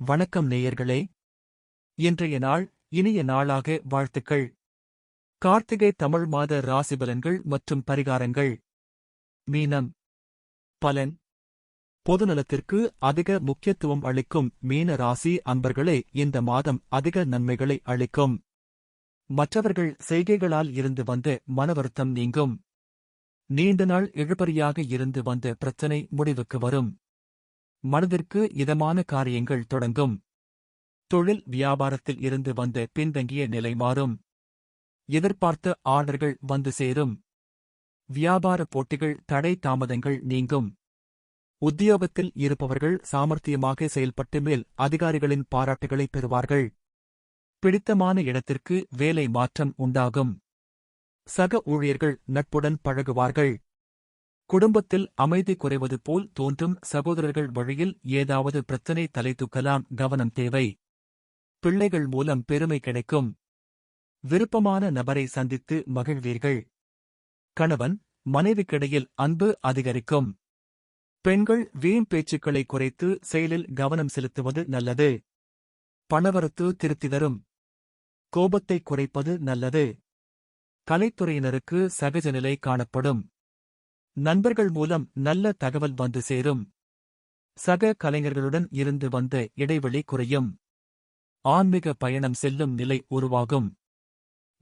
வணக்கம் நேயர்களே. இன்றைய நாள் இனிய நாளாக வாழ்த்துக்கள். கார்த்திகை தமிழ் மாத ராசிபலன்கள் மற்றும் பரிகாரங்கள். மீனம். பலன். பொதுநலத்திற்கு அதிக முக்கியத்துவம் அளிக்கும் மீன ராசி அன்பர்களே இந்த மாதம் அதிக நன்மைகளை அளிக்கும். மற்றவர்கள் செய்கைகளால் இருந்து வந்த மனவருத்தம் நீங்கும். நீண்ட நாள் இழுபறியாக இருந்து வந்த பிரச்சனை முடிவுக்கு வரும். மனதிற்கு இதமான காரியங்கள் தொடங்கும். தொழில் வியாபாரத்தில் இருந்து வந்த பின்தங்கிய நிலை மாறும். எதிர்பார்த்த ஆர்டர்கள் வந்து சேரும். வியாபார போட்டிகள் தடை தாமதங்கள் நீங்கும். உத்தியோகத்தில் இருப்பவர்கள் சாமர்த்தியமாக செயல்பட்டு மேல் அதிகாரிகளின் பாராட்டுகளை பெறுவார்கள். பிடித்தமான இடத்திற்கு வேலை மாற்றம் உண்டாகும். சக ஊழியர்கள் நட்புடன் பழகுவார்கள். குடும்பத்தில் அமைதி குறைவது போல் தோன்றும் சகோதரர்கள் வழியில் ஏதாவது பிரச்சனை தலை தூக்கலாம் கவனம் தேவை. பிள்ளைகள் மூலம் பெருமை கிடைக்கும். விருப்பமான நபரை சந்தித்து மகிழ்வீர்கள். கணவன் மனைவிக்கிடையில் அன்பு அதிகரிக்கும். பெண்கள் வீண் பேச்சுக்களை குறைத்து செயலில் கவனம் செலுத்துவது நல்லது. பணவரத்து திருத்தி தரும். கோபத்தை குறைப்பது நல்லது. கலைத்துறையினருக்கு சகஜ நிலை காணப்படும். நண்பர்கள் மூலம் நல்ல தகவல் வந்து சேரும். சக கலைஞர்களுடன் இருந்து வந்த இடைவெளி குறையும். ஆன்மீக பயணம் செல்லும் நிலை உருவாகும்.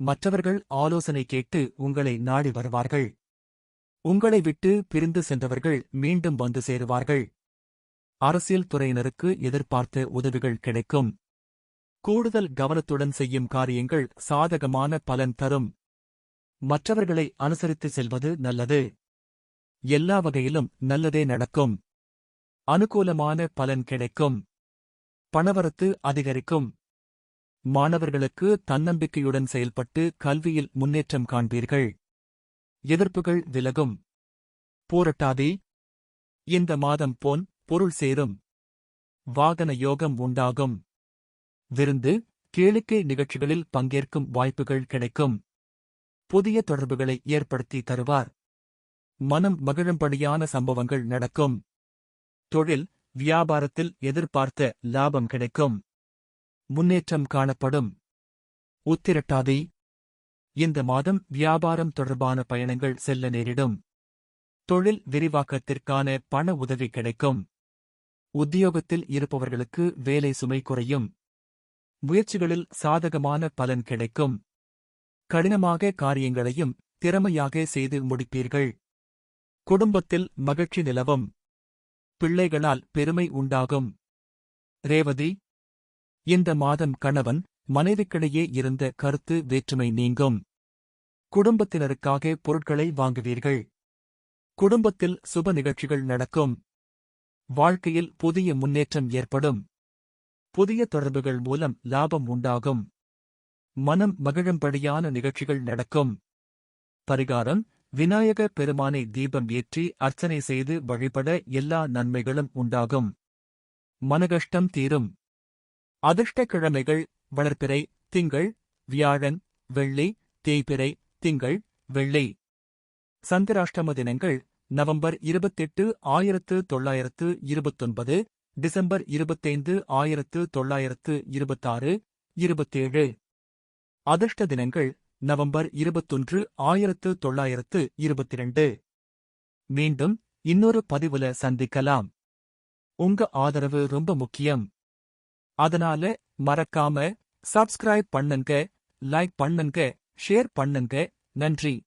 மற்றவர்கள் ஆலோசனை கேட்டு உங்களை நாடி வருவார்கள். உங்களை விட்டு பிரிந்து சென்றவர்கள் மீண்டும் வந்து சேருவார்கள். அரசியல் துறையினருக்கு எதிர்பார்த்த உதவிகள் கிடைக்கும். கூடுதல் கவனத்துடன் செய்யும் காரியங்கள் சாதகமான பலன் தரும். மற்றவர்களை அனுசரித்து செல்வது நல்லது. எல்லா வகையிலும் நல்லதே நடக்கும். அனுகூலமான பலன் கிடைக்கும். பணவரத்து அதிகரிக்கும். மாணவர்களுக்கு தன்னம்பிக்கையுடன் செயல்பட்டு கல்வியில் முன்னேற்றம் காண்பீர்கள். எதிர்ப்புகள் விலகும். போரட்டாதே. இந்த மாதம் போன் பொருள் சேரும். வாகன யோகம் உண்டாகும். விருந்து கேளிக்கை நிகழ்ச்சிகளில் பங்கேற்கும் வாய்ப்புகள் கிடைக்கும். புதிய தொடர்புகளை ஏற்படுத்தி தருவார். மனம் மகிழும்படியான சம்பவங்கள் நடக்கும். தொழில் வியாபாரத்தில் எதிர்பார்த்த லாபம் கிடைக்கும். முன்னேற்றம் காணப்படும். உத்திரட்டாதி இந்த மாதம் வியாபாரம் தொடர்பான பயணங்கள் செல்ல நேரிடும். தொழில் விரிவாக்கத்திற்கான பண உதவி கிடைக்கும். உத்தியோகத்தில் இருப்பவர்களுக்கு வேலை சுமை குறையும். முயற்சிகளில் சாதகமான பலன் கிடைக்கும். கடினமாக காரியங்களையும் திறமையாக செய்து முடிப்பீர்கள். குடும்பத்தில் மகிழ்ச்சி நிலவும். பிள்ளைகளால் பெருமை உண்டாகும். ரேவதி இந்த மாதம் கணவன் மனைவிக்கிடையே இருந்த கருத்து வேற்றுமை நீங்கும். குடும்பத்தினருக்காக பொருட்களை வாங்குவீர்கள். குடும்பத்தில் சுப நிகழ்ச்சிகள் நடக்கும். வாழ்க்கையில் புதிய முன்னேற்றம் ஏற்படும். புதிய தொடர்புகள் மூலம் லாபம் உண்டாகும். மனம் மகிழும்படியான நிகழ்ச்சிகள் நடக்கும். பரிகாரம் விநாயக பெருமானை தீபம் ஏற்றி அர்ச்சனை செய்து வழிபட எல்லா நன்மைகளும் உண்டாகும். மனகஷ்டம் தீரும். அதிர்ஷ்ட கிழமைகள் வளர்ப்பிறை திங்கள் வியாழன் வெள்ளி தேய்பிறை திங்கள் வெள்ளி. சந்திராஷ்டம தினங்கள் நவம்பர் இருபத்தெட்டு ஆயிரத்து தொள்ளாயிரத்து இருபத்தொன்பது டிசம்பர் இருபத்தைந்து ஆயிரத்து தொள்ளாயிரத்து இருபத்தாறு இருபத்தேழு. அதிர்ஷ்ட தினங்கள் நவம்பர் இருபத்தொன்று ஆயிரத்து தொள்ளாயிரத்து இருபத்திரண்டு. மீண்டும் இன்னொரு பதிவுல சந்திக்கலாம். உங்க ஆதரவு ரொம்ப முக்கியம். அதனால மறக்காம சப்ஸ்கிரைப் பண்ணுங்க லைக் பண்ணுங்க ஷேர் பண்ணுங்க. நன்றி.